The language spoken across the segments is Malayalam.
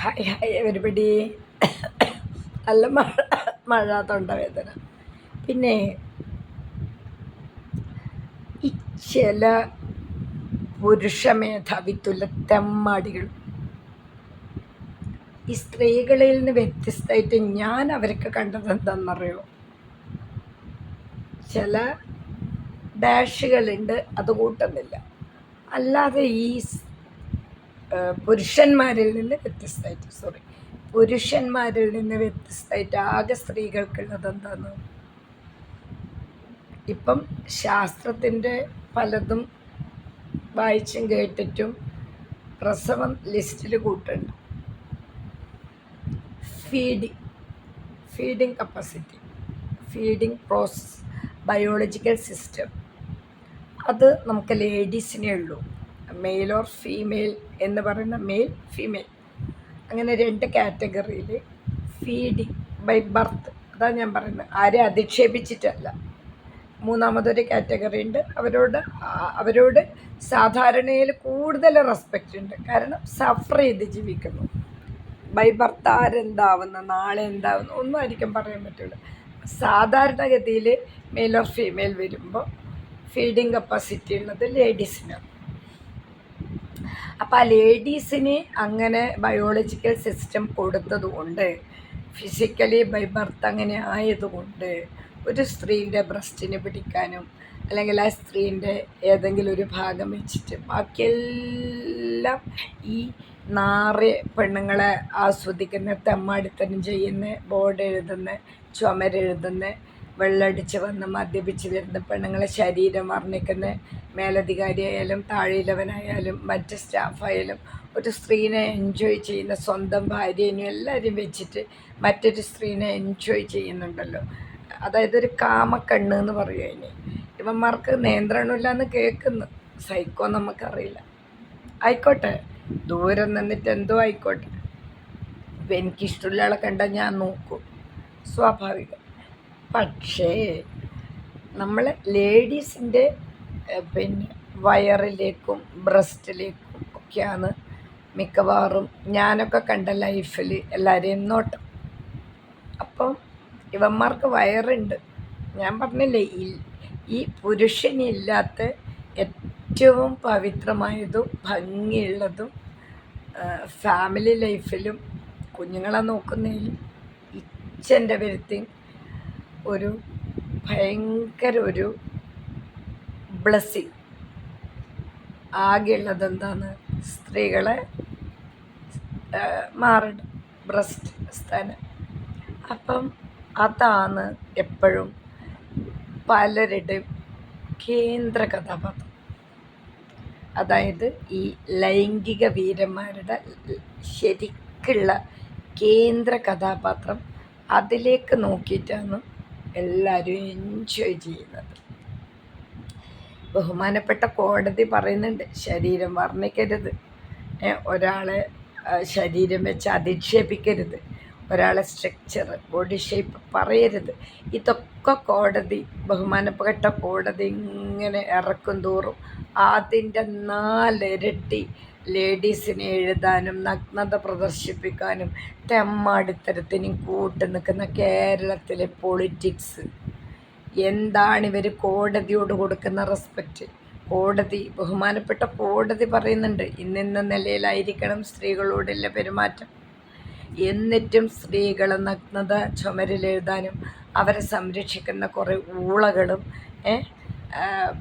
ഹായ് ഹായ് എവരിബഡി നല്ല മഴ മഴ തൊണ്ടവേദന പിന്നെ ഈ ചില പുരുഷ മേധാവിത്വമുള്ള തെമ്മാടികൾ ഈ സ്ത്രീകളിൽ നിന്ന് വ്യത്യസ്തമായിട്ട് ഞാൻ അവരൊക്കെ കണ്ടത് എന്താണെന്നറിയോ ചില ഡാഷുകളുണ്ട് അത് കൂട്ടുന്നില്ല. അല്ലാതെ ഈ പുരുഷന്മാരിൽ നിന്ന് വ്യത്യസ്തമായിട്ട് സോറി പുരുഷന്മാരിൽ നിന്ന് വ്യത്യസ്തമായിട്ട് ആകെ സ്ത്രീകൾക്കുള്ളത് എന്താന്ന്? ഇപ്പം ശാസ്ത്രത്തിന്റെ പലതും വായിച്ചും കേട്ടിട്ടും പ്രസവം ലിസ്റ്റിൽ കൂട്ടുണ്ട്. Feeding feeding capacity feeding process biological system അത് നമുക്ക് ലേഡീസിനേ ഉള്ളൂ. മെയിൽ ഓർ ഫീമെയിൽ എന്ന് പറയുന്ന മെയിൽ ഫീമെയിൽ അങ്ങനെ രണ്ട് കാറ്റഗറിയിൽ ഫീഡിങ് ബൈ ബർത്ത് അതാണ് ഞാൻ പറയുന്നത്. ആരെ അധിക്ഷേപിച്ചിട്ടല്ല. മൂന്നാമതൊരു കാറ്റഗറി ഉണ്ട്. അവരോട് അവരോട് സാധാരണയിൽ കൂടുതൽ റെസ്പെക്റ്റ് ഉണ്ട്. കാരണം സഫർ ചെയ്ത് ജീവിക്കുന്നു. ബൈ ബർത്ത് ആരെന്താവുന്ന? നാളെ എന്താവുന്ന? ഒന്നും ആയിരിക്കും പറയാൻ പറ്റുള്ളൂ. സാധാരണഗതിയിൽ മെയിൽ ഓർ ഫീമെയിൽ വരുമ്പോൾ ഫീഡിങ് കപ്പാസിറ്റി ഉള്ളത് ലേഡീസിനാണ് അപ്പോൾ ആ ലേഡീസിന് അങ്ങനെ ബയോളജിക്കൽ സിസ്റ്റം കൊടുത്തതുകൊണ്ട് ഫിസിക്കലി ബൈ ബർത്ത് അങ്ങനെ ആയതുകൊണ്ട് ഒരു സ്ത്രീയുടെ ബ്രസ്റ്റിന് പിടിക്കാനും അല്ലെങ്കിൽ ആ സ്ത്രീന്റെ ഏതെങ്കിലും ഒരു ഭാഗം വെച്ചിട്ട് ബാക്കിയെല്ലാം ഈ നാറ് പെണ്ണുങ്ങളെ ആസ്വദിക്കുന്ന തെമ്മാടിത്തരം ചെയ്യുന്ന ബോർഡ് എഴുതുന്ന ചുമരെഴുതുന്ന വെള്ളടിച്ച് വന്ന് മദ്യപിച്ച് വരുന്ന പെണ്ണുങ്ങളെ ശരീരം വർണിക്കുന്ന മേലധികാരിയായാലും താഴെയിലവനായാലും മറ്റ് സ്റ്റാഫായാലും ഒരു സ്ത്രീനെ എൻജോയ് ചെയ്യുന്ന സ്വന്തം ഭാര്യേനും എല്ലാവരും വെച്ചിട്ട് മറ്റൊരു സ്ത്രീനെ എൻജോയ് ചെയ്യുന്നുണ്ടല്ലോ. അതായത് ഒരു കാമക്കണ്ണ് എന്ന് പറയും അതിന്. ഇവന്മാർക്ക് നിയന്ത്രണമില്ല എന്ന് കേൾക്കുന്നു സൈക്കോ നമുക്കറിയില്ല. ആയിക്കോട്ടെ ദൂരം നിന്നിട്ട് എന്തോ ആയിക്കോട്ടെ. എനിക്കിഷ്ടമുള്ള ആളെ കണ്ടാൽ ഞാൻ നോക്കും. സ്വാഭാവികം. പക്ഷേ നമ്മൾ ലേഡീസിന്റെ പിന്നെ വയറിലേക്കും ബ്രസ്റ്റിലേക്കും ഒക്കെയാണ് മിക്കവാറും ഞാനൊക്കെ കണ്ട ലൈഫിൽ എല്ലാവരെയും നോട്ടം. അപ്പം ഇവന്മാർക്ക് വയറുണ്ട്. ഞാൻ പറഞ്ഞില്ലേ ഈ ഈ പുരുഷനില്ലാത്ത ഏറ്റവും പവിത്രമായതും ഭംഗിയുള്ളതും ഫാമിലി ലൈഫിലും കുഞ്ഞുങ്ങളെ നോക്കുന്നതിലും ഇച്ചന്റെ വരുത്തി ഒരു ഭയങ്കര ഒരു ബ്ലസ്സിങ്. ആകെയുള്ളത് എന്താണ്? സ്ത്രീകളെ മാറിടും ബ്രസ്റ്റ് സ്ഥാനം. അപ്പം അതാണ് എപ്പോഴും പലരുടെയും കേന്ദ്ര കഥാപാത്രം. അതായത് ഈ ലൈംഗിക വീരന്മാരുടെ ശരിക്കുള്ള കേന്ദ്ര കഥാപാത്രം അതിലേക്ക് നോക്കിയിട്ടാണ് എല്ലാവരും എൻജോയ് ചെയ്യുന്നത്. ബഹുമാനപ്പെട്ട കോടതി പറയുന്നുണ്ട് ശരീരം വർണിക്കരുത്. ഒരാളെ ശരീരം വെച്ച് അധിക്ഷേപിക്കരുത്. ഒരാളെ സ്ട്രക്ചർ ബോഡി ഷേപ്പ് പറയരുത്. ഇതൊക്കെ കോടതി ബഹുമാനപ്പെട്ട കോടതി ഇങ്ങനെ ഇറക്കും തോറും അതിന്റെ നാലിരട്ടി ലേഡീസിനെ എഴുതാനും നഗ്നത പ്രദർശിപ്പിക്കാനും തെമ്മാടിത്തരത്തിനും കൂട്ടു നിൽക്കുന്ന കേരളത്തിലെ പൊളിറ്റിക്സ് എന്താണ് ഇവർ കോടതിയോട് കൊടുക്കുന്ന റെസ്പെക്റ്റ് കോടതി ബഹുമാനപ്പെട്ട കോടതി പറയുന്നുണ്ട് ഇന്നിന്ന നിലയിലായിരിക്കണം സ്ത്രീകളോടുള്ള പെരുമാറ്റം. എന്നിട്ടും സ്ത്രീകളെ നഗ്നത ചുമരിലെഴുതാനും അവരെ സംരക്ഷിക്കുന്ന കുറേ ഊളകളും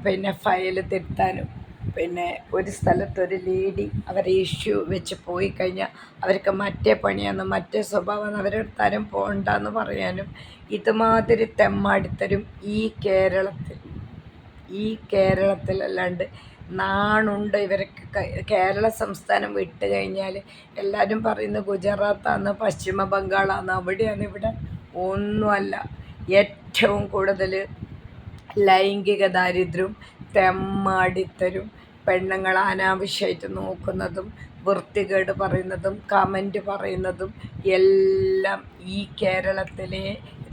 പിന്നെ ഫയൽ തിരുത്താനും പിന്നെ ഒരു സ്ഥലത്തൊരു ലേഡി അവരെ ഇഷ്യൂ വെച്ച് പോയി കഴിഞ്ഞാൽ അവർക്ക് മറ്റേ പണിയാണ് മറ്റേ സ്വഭാവമാണ് തരം പോകണ്ടെന്ന് പറയാനും ഇതുമാതിരി തെമ്മാടിത്തരും ഈ കേരളത്തിൽ. ഈ കേരളത്തിലല്ലാണ്ട് നാണുണ്ട് ഇവർക്ക് കേരള സംസ്ഥാനം വിട്ട് കഴിഞ്ഞാൽ എല്ലാവരും പറയുന്നത് ഗുജറാത്താണ് പശ്ചിമ ബംഗാളാണ് അവിടെയാണ് ഇവിടെ ഒന്നുമല്ല ഏറ്റവും കൂടുതൽ ലൈംഗിക ദാരിദ്ര്യവും തെമ്മാടിത്തരും. പെണ്ണുങ്ങൾ അനാവശ്യമായിട്ട് നോക്കുന്നതും വൃത്തികേട് പറയുന്നതും കമന്റ് പറയുന്നതും എല്ലാം ഈ കേരളത്തിലെ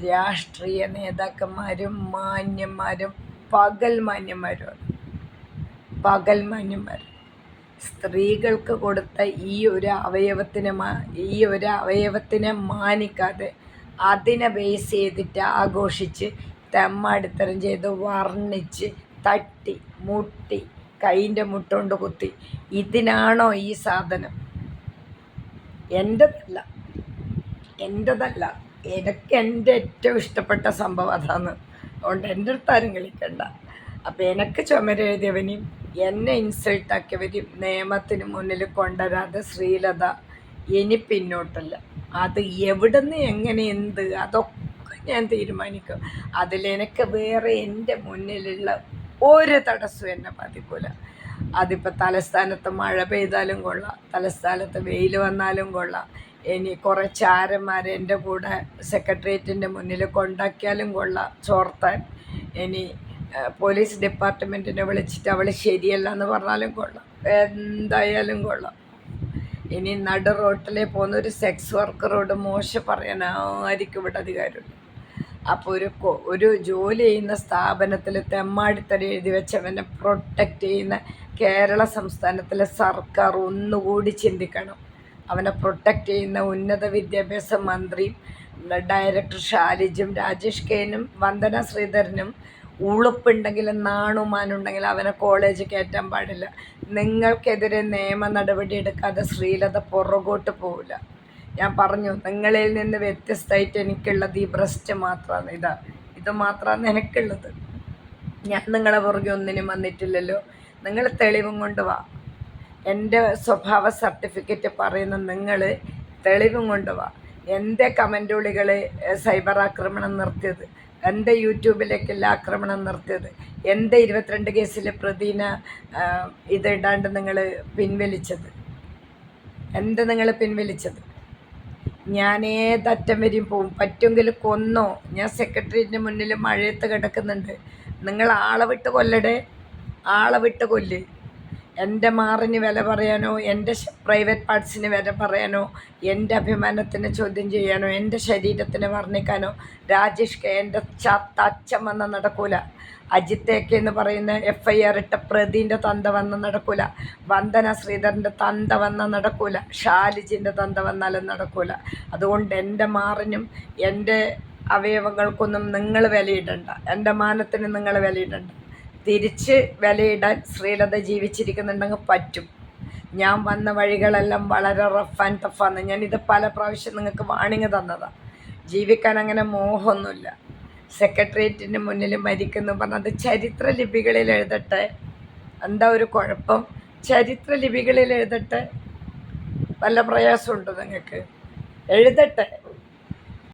രാഷ്ട്രീയ നേതാക്കന്മാരും മാന്യന്മാരും പകൽ മാന്യന്മാരും പകൽ മാന്യന്മാർ. സ്ത്രീകൾക്ക് കൊടുത്ത ഈ ഒരു അവയവത്തിനെ ഈ ഒരു അവയവത്തിനെ മാനിക്കാതെ അതിനെ ബേസ് ചെയ്തിട്ട് ആഘോഷിച്ച് തെമ്മാടിത്തരം ചെയ്ത് വർണിച്ച് തട്ടി മുട്ടി കൈന്റെ മുട്ടുകൊണ്ട് കുത്തി. ഇതിനാണോ ഈ സാധനം? എന്റെതല്ല. എന്റെതല്ല. എനിക്ക് എന്റെ ഏറ്റവും ഇഷ്ടപ്പെട്ട സംഭവം അതാണ്. അതുകൊണ്ട് എന്റെ അടുത്ത് ആരും കളിക്കണ്ട. അപ്പം എനിക്ക് ചുമരെഴുതിയവനെയും എന്നെ ഇൻസൾട്ടാക്കിയവരെയും നിയമത്തിന് മുന്നിൽ കൊണ്ടുവരാതെ ശ്രീലത ഇനി പിന്നോട്ടല്ല. അത് എവിടുന്ന് എങ്ങനെ എന്ത് അതൊക്കെ ഞാൻ തീരുമാനിക്കും. അതിലെനിക്ക് വേറെ എന്റെ മുന്നിലുള്ള ഒരു തടസ്സവും എന്നെ ബാധിക്കൂല. അതിപ്പോൾ തലസ്ഥാനത്ത് മഴ പെയ്താലും കൊള്ളാം. തലസ്ഥാനത്ത് വെയിൽ വന്നാലും കൊള്ളാം. ഇനി കുറേ ചാരന്മാർ എന്റെ കൂടെ സെക്രട്ടേറിയറ്റിന്റെ മുന്നിൽ കൊണ്ടാക്കിയാലും കൊള്ളാം. ചോർത്താൻ. ഇനി പോലീസ് ഡിപ്പാർട്ട്മെന്റിനെ വിളിച്ചിട്ട് അവൾ ശരിയല്ല എന്ന് പറഞ്ഞാലും കൊള്ളാം. എന്തായാലും കൊള്ളാം. ഇനി നടു റോട്ടിലെ പോകുന്ന ഒരു സെക്സ് വർക്കറോട് മോശം പറയാൻ ആർക്കും ഇവിടെ അധികാരമില്ല. അപ്പോൾ ഒരു ഒരു ജോലി ചെയ്യുന്ന സ്ഥാപനത്തിൽ തെമ്മാടിത്തടി എഴുതി വെച്ചവനെ പ്രൊട്ടക്റ്റ് ചെയ്യുന്ന കേരള സംസ്ഥാനത്തിലെ സർക്കാർ ഒന്നുകൂടി ചിന്തിക്കണം. അവനെ പ്രൊട്ടക്റ്റ് ചെയ്യുന്ന ഉന്നത വിദ്യാഭ്യാസ മന്ത്രിയും ഡയറക്ടർ ഷാലിജും രാജേഷ് കെനും വന്ദന ശ്രീധരനും ഉളുപ്പുണ്ടെങ്കിലും നാണുമാനുണ്ടെങ്കിലും അവനെ കോളേജ് കയറ്റാൻ പാടില്ല. നിങ്ങൾക്കെതിരെ നിയമ നടപടി എടുക്കാതെ ശ്രീലത പുറകോട്ട് പോവില്ല. ഞാൻ പറഞ്ഞു നിങ്ങളിൽ നിന്ന് വ്യത്യസ്തമായിട്ട് എനിക്കുള്ളത് ഈ ബ്രസ്റ്റ് മാത്രമാണ്. ഇതാ ഇത് മാത്രമാണ് എനിക്കുള്ളത് ഞാൻ നിങ്ങളെ പുറകെ ഒന്നിനും വന്നിട്ടില്ലല്ലോ. നിങ്ങൾ തെളിവും കൊണ്ട് വാ. എന്റെ സ്വഭാവ സർട്ടിഫിക്കറ്റ് പറയുന്ന നിങ്ങൾ തെളിവും കൊണ്ട് വാ. എന്റെ കമന്റുകളികൾ സൈബർ ആക്രമണം നിർത്തിയത്. എന്റെ യൂട്യൂബിലേക്കുള്ള ആക്രമണം നിർത്തിയത്. എന്റെ ഇരുപത്തിരണ്ട് കേസിലെ പ്രതിന ഇതിടാണ്ട് നിങ്ങൾ പിൻവലിച്ചത്. എന്ത് നിങ്ങൾ പിൻവലിച്ചത്? ഞാൻ ഏതറ്റം വരെയും പോവും. പറ്റുമെങ്കിൽ കൊന്നോ. ഞാൻ സെക്രട്ടറിന്റെ മുന്നിൽ മഴയത്ത് കിടക്കുന്നുണ്ട്. നിങ്ങൾ ആളെ വിട്ട് കൊല്ലടേ. ആളെ വിട്ട് കൊല്ല്. എന്റെ മാറിന് വില പറയാനോ എന്റെ പ്രൈവറ്റ് പാർട്സിന് വില പറയാനോ എന്റെ അഭിമാനത്തിന് ചോദ്യം ചെയ്യാനോ എന്റെ ശരീരത്തിന് വർണിക്കാനോ രാജേഷ് കെ എന്റെ ചത്ത അച്ഛൻ വന്ന് നടക്കൂല. അജിത്തേക്ക് എന്ന് പറയുന്ന എഫ് ഐ ആർ ഇട്ട പ്രതിന്റെ തന്ത വന്ന് നടക്കൂല. വന്ദന ശ്രീധരന്റെ തന്ത വന്ന നടക്കൂല. ഷാലിജിന്റെ തന്ത വന്നാലും നടക്കൂല. അതുകൊണ്ട് എന്റെ മാറിനും എന്റെ അവയവങ്ങൾക്കൊന്നും നിങ്ങൾ വിലയിടണ്ട. എന്റെ മാനത്തിന് നിങ്ങൾ വിലയിടണ്ട. തിരിച്ച് വിലയിടാൻ ശ്രീലത ജീവിച്ചിരിക്കുന്നുണ്ടെങ്കിൽ പറ്റും. ഞാൻ വന്ന വഴികളെല്ലാം വളരെ റഫ് ആൻഡ് ടഫാണ് ഞാനിത് പല പ്രാവശ്യം നിങ്ങൾക്ക് വാണിങ് തന്നതാണ് ജീവിക്കാൻ അങ്ങനെ മോഹമൊന്നുമില്ല. സെക്രട്ടേറിയറ്റിന്റെ മുന്നിൽ മരിക്കുന്നു പറഞ്ഞത് ചരിത്ര ലിപികളിൽ എഴുതട്ടെ. എന്താ ഒരു കുഴപ്പം? ചരിത്ര ലിപികളിൽ എഴുതട്ടെ. വല്ല പ്രയാസമുണ്ടോ നിങ്ങൾക്ക്? എഴുതട്ടെ.